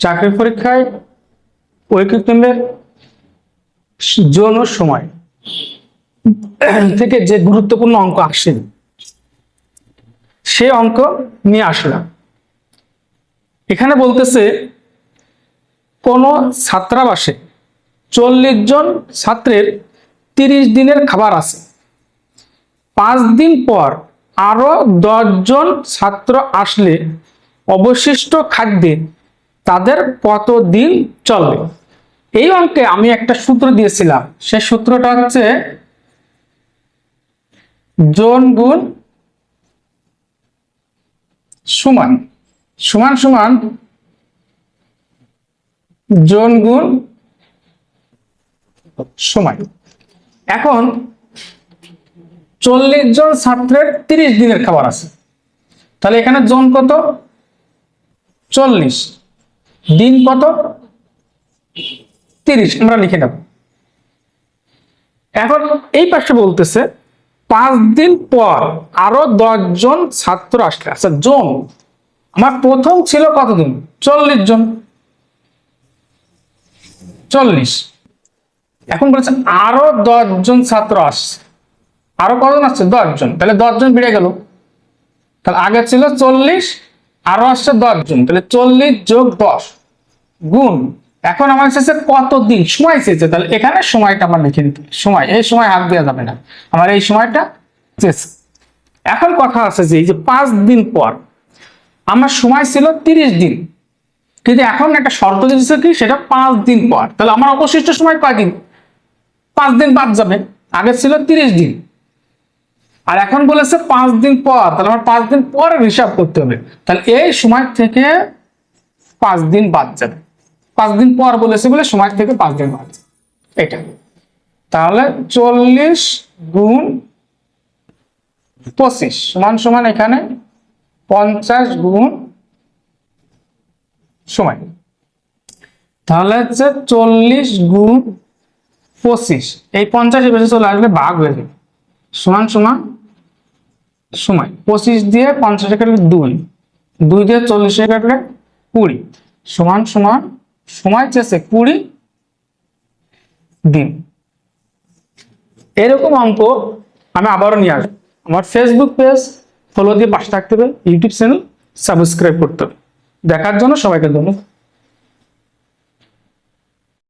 চাকরি পরীক্ষায় ঐক্যকেন্দ্রের জন্য সময় থেকে যে গুরুত্বপূর্ণ অঙ্ক আসে, সে অঙ্ক নিয়ে আসলাম। এখানে বলতেছে, কোন ছাত্রাবাসে চল্লিশ জন ছাত্রের তিরিশ দিনের খাবার আছে। পাঁচ দিন পর আরও জন ছাত্র আসলে অবশিষ্ট খাদ্যে তাদের কত দিন চলবে এই অঙ্কে আমি একটা সূত্র দিয়েছিলাম। সেই সূত্রটা হচ্ছে জন গুণ সমান। সমান সমান জন গুণ সময় এখন চল্লিশ জন ছাত্রের তিরিশ দিনের খাবার আছে। তাহলে এখানে জন কত? চল্লিশ। দিন কত? তিরিশ। আমরা লিখে নেব। এখন এই পাশে বলতেছে, পাঁচ দিন পর আরও দশ জন ছাত্র আসলে। আচ্ছা জন। আমার প্রথম ছিল কতদিন চল্লিশ জন। চল্লিশ। এখন বলেছে আরও দশ জন ছাত্র আসছে। আরও কজন আসছে? দশ জন তাহলে দশ জন বেড়ে গেল। তাহলে আগে ছিল চল্লিশ আরও আসছে দশ জন, তাহলে চল্লিশ যোগ দশ গুণ। এখন আমার শেষে কত দিন? সময় চেয়েছে তাহলে এখানে সময়টা আমার লিখে দিতে সময়, এই সময় হাত দেওয়া যাবে না। আমার এই সময়টা চেয়েছে এখন কথা আছে যে এই যে পাঁচ দিন পর, আমার সময় ছিল তিরিশ দিন। কিন্তু এখন একটা শর্ত দিয়েছে কি? সেটা পাঁচ দিন পর। তাহলে আমার অবশিষ্ট সময় কয়দিন? পাঁচ দিন বাদ যাবে। আগে ছিল তিরিশ দিন। আর এখন বলেছে পাঁচ দিন পর, তাহলে আমার পাঁচ দিন পরে হিসাব করতে হবে। তাহলে এই সময় থেকে পাঁচ দিন বাদ যাবে। পাঁচ দিন পর বলেছে বলে সময় থেকে পাঁচ দিন বাদ যাবে। এটা। তাহলে চল্লিশ গুণ পঁচিশ সমান সমান এখানে পঞ্চাশ গুণ সময়। তাহলে হচ্ছে চল্লিশ গুণ পঁচিশ। এই পঞ্চাশ বেশি চলে আসলে ভাগ হয়ে যাবে। সমান সমান সময়। পঁচিশ দিয়ে পঞ্চাশে কাটলে দুই। দুই দিয়ে চল্লিশে কাটলে কুড়ি। সমান সমান সময় চেয়েছে কুড়ি দিন। এরকম অঙ্ক আমি আবারও নিয়ে আসব। আমার ফেসবুক পেজ ফলো দিয়ে পাশে থাকতে হবে ইউটিউব চ্যানেল সাবস্ক্রাইব করতে হবে। দেখার জন্য সবাইকে ধন্যবাদ।